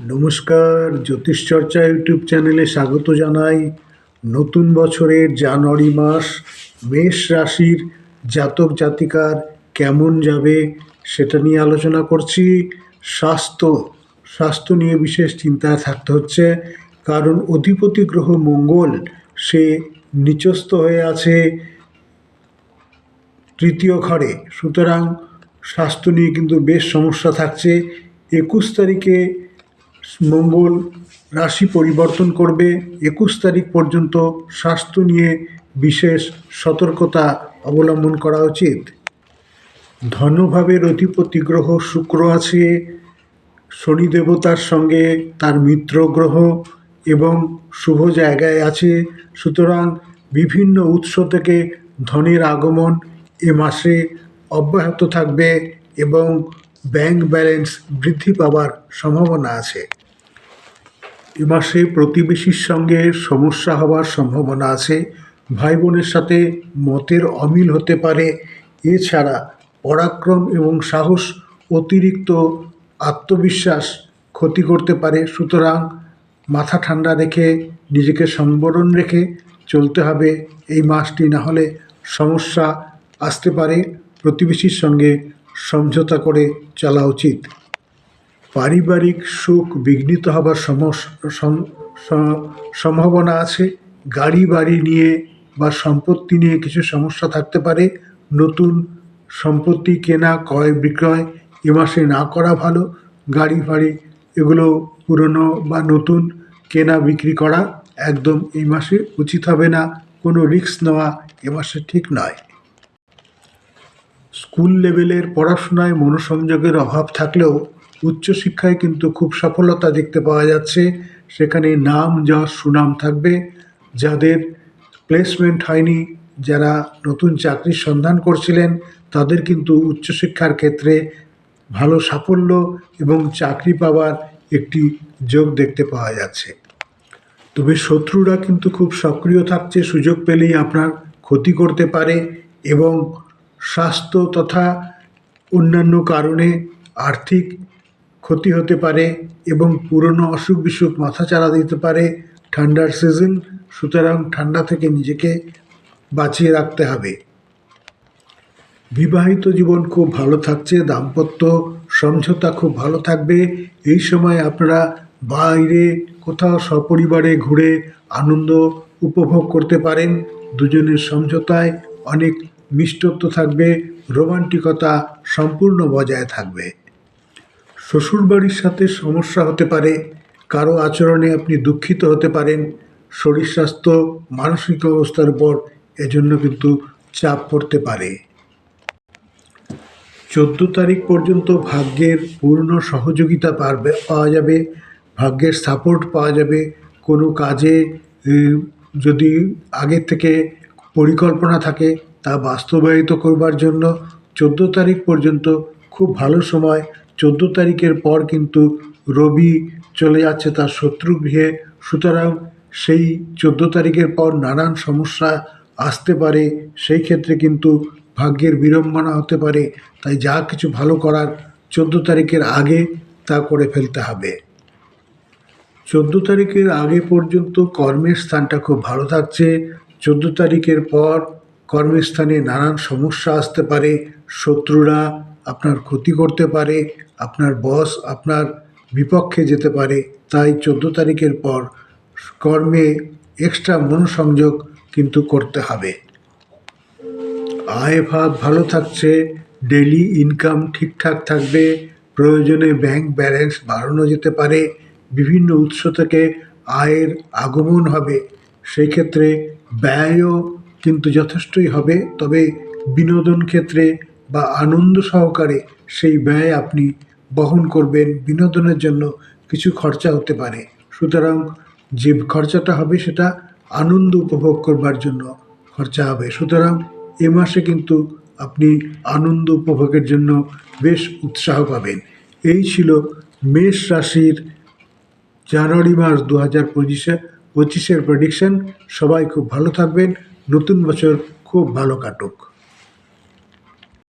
নমস্কার জ্যোতিষচর্চা ইউটিউব চ্যানেলে স্বাগত জানাই। নতুন বছরের জানুয়ারি মাস, মেষ রাশির জাতক জাতিকার কেমন যাবে সেটা নিয়ে আলোচনা করছি। স্বাস্থ্য স্বাস্থ্য নিয়ে বিশেষ চিন্তায় থাকতে হচ্ছে, কারণ অধিপতি গ্রহ মঙ্গল, সে নিচস্থ হয়ে আছে তৃতীয় ঘরে। সুতরাং স্বাস্থ্য নিয়ে কিন্তু বেশ সমস্যা থাকছে। একুশ তারিখে মঙ্গল রাশি পরিবর্তন করবে। একুশ তারিখ পর্যন্ত স্বাস্থ্য নিয়ে বিশেষ সতর্কতা অবলম্বন করা উচিত। ধনভাবের অধিপতি গ্রহ শুক্র আছে। শনি দেবতার সঙ্গে তার মিত্র গ্রহ এবং শুভ জায়গায় আছে। সুতরাং বিভিন্ন উৎস থেকে ধনের আগমন এ মাসে অব্যাহত থাকবে এবং ব্যাংক ব্যালেন্স বৃদ্ধি পাওয়ার সম্ভাবনা আছে। এ মাসে প্রতিবেশীর সঙ্গে সমস্যা হওয়ার সম্ভাবনা আছে। ভাই বোনের সাথে মতের অমিল হতে পারে। এছাড়া পরাক্রম এবং সাহস অতিরিক্ত আত্মবিশ্বাস ক্ষতি করতে পারে। সুতরাং মাথা ঠান্ডা রেখে নিজেকে সংবরণ রেখে চলতে হবে। এই মাসটি না হলে সমস্যা আসতে পারে। প্রতিবেশীর সঙ্গে সমঝোতা করে চলা উচিত। পারিবারিক সুখ বিঘ্নিত হবার সম্ভাবনা আছে। গাড়ি, বাড়ি নিয়ে বা সম্পত্তি নিয়ে কিছু সমস্যা থাকতে পারে। নতুন সম্পত্তি কেনা, ক্রয়, বিক্রয় এ মাসে না করা ভালো। গাড়ি ফাড়ি এগুলো পুরনো বা নতুন কেনা, বিক্রি করা একদম এই মাসে উচিত হবে না। কোনো রিস্ক নেওয়া এ মাসে ঠিক নয়। স্কুল লেভেলের পড়াশোনায় মনোসংযোগের অভাব থাকলেও উচ্চশিক্ষায় কিন্তু খুব সফলতা দেখতে পাওয়া যাচ্ছে। সেখানে নাম, যশ, সুনাম থাকবে। যাদের প্লেসমেন্ট হয়নি, যারা নতুন চাকরির সন্ধান করছিলেন, তাদের কিন্তু উচ্চশিক্ষার ক্ষেত্রে ভালো সাফল্য এবং চাকরি পাওয়ার একটি যোগ দেখতে পাওয়া যাচ্ছে। তবে শত্রুরা কিন্তু খুব সক্রিয় থাকছে, সুযোগ পেলেই আপনার ক্ষতি করতে পারে এবং স্বাস্থ্য তথা অন্যান্য কারণে আর্থিক ক্ষতি হতে পারে এবং পুরনো অসুখ বিসুখ মাথাচাড়া দিতে পারে, ঠান্ডার সিজন সুতরাং ঠান্ডা থেকে নিজেকে বাঁচিয়ে রাখতে হবে। বিবাহিত জীবন খুব ভালো থাকছে, দাম্পত্য সমঝোতা খুব ভালো থাকবে। এই সময় আপনারা বাইরে কোথাও সপরিবারে ঘুরে আনন্দ উপভোগ করতে পারেন। দুজনের সমঝোতায় অনেক মিষ্টত্ব থাকবে, রোমান্টিকতা সম্পূর্ণ বজায় থাকবে। শ্বশুরবাড়ির সাথে সমস্যা হতে পারে, কারও আচরণে আপনি দুঃখিত হতে পারেন, শরীর স্বাস্থ্য, মানসিক অবস্থার উপর এজন্য কিন্তু চাপ পড়তে পারে। চোদ্দ তারিখ পর্যন্ত ভাগ্যের পূর্ণ সহযোগিতা পারবে, পাওয়া যাবে, ভাগ্যের সাপোর্ট পাওয়া যাবে। কোনো কাজে যদি আগের থেকে পরিকল্পনা থাকে তা বাস্তবায়িত করবার জন্য চোদ্দ তারিখ পর্যন্ত খুব ভালো সময়। চোদ্দ তারিখের পর কিন্তু রবি চলে যাচ্ছে তার শত্রু গৃহে। সুতরাং সেই চোদ্দ তারিখের পর নানান সমস্যা আসতে পারে। সেই ক্ষেত্রে কিন্তু ভাগ্যের বিড়ম্বনা হতে পারে। তাই যা কিছু ভালো করার চোদ্দ তারিখের আগে তা করে ফেলতে হবে। চোদ্দ তারিখের আগে পর্যন্ত কর্মের স্থানটা খুব ভালো থাকছে। চোদ্দ তারিখের পর কর্মের স্থানে নানান সমস্যা আসতে পারে, শত্রুরা আপনার ক্ষতি করতে পারে, আপনার বস আপনার বিপক্ষে যেতে পারে। তাই চোদ্দ তারিখের পর কর্মে এক্সট্রা মনোসংযোগ কিন্তু করতে হবে। আয় ভাব ভালো থাকছে ডেলি ইনকাম ঠিকঠাক থাকবে, প্রয়োজনে ব্যাংক ব্যালেন্স বাড়ানো যেতে পারে, বিভিন্ন উৎস থেকে আয়ের আগমন হবে। সেই ক্ষেত্রে ব্যয়ও কিন্তু যথেষ্টই হবে, তবে বিনোদন ক্ষেত্রে বা আনন্দ সহকারে সেই ব্যয় আপনি বহন করবেন, বিনোদনের জন্য কিছু খরচা হতে পারে। সুতরাং যে খরচাটা হবে সেটা আনন্দ উপভোগ করবার জন্য খরচা হবে। সুতরাং এ মাসে কিন্তু আপনি আনন্দ উপভোগের জন্য বেশ উৎসাহ পাবেন। এই ছিল মেষ রাশির জানুয়ারি মাস দু হাজার পঁচিশে, পঁচিশের প্রেডিকশন সবাই খুব ভালো থাকবেন। নতুন বছর খুব ভালো কাটুক।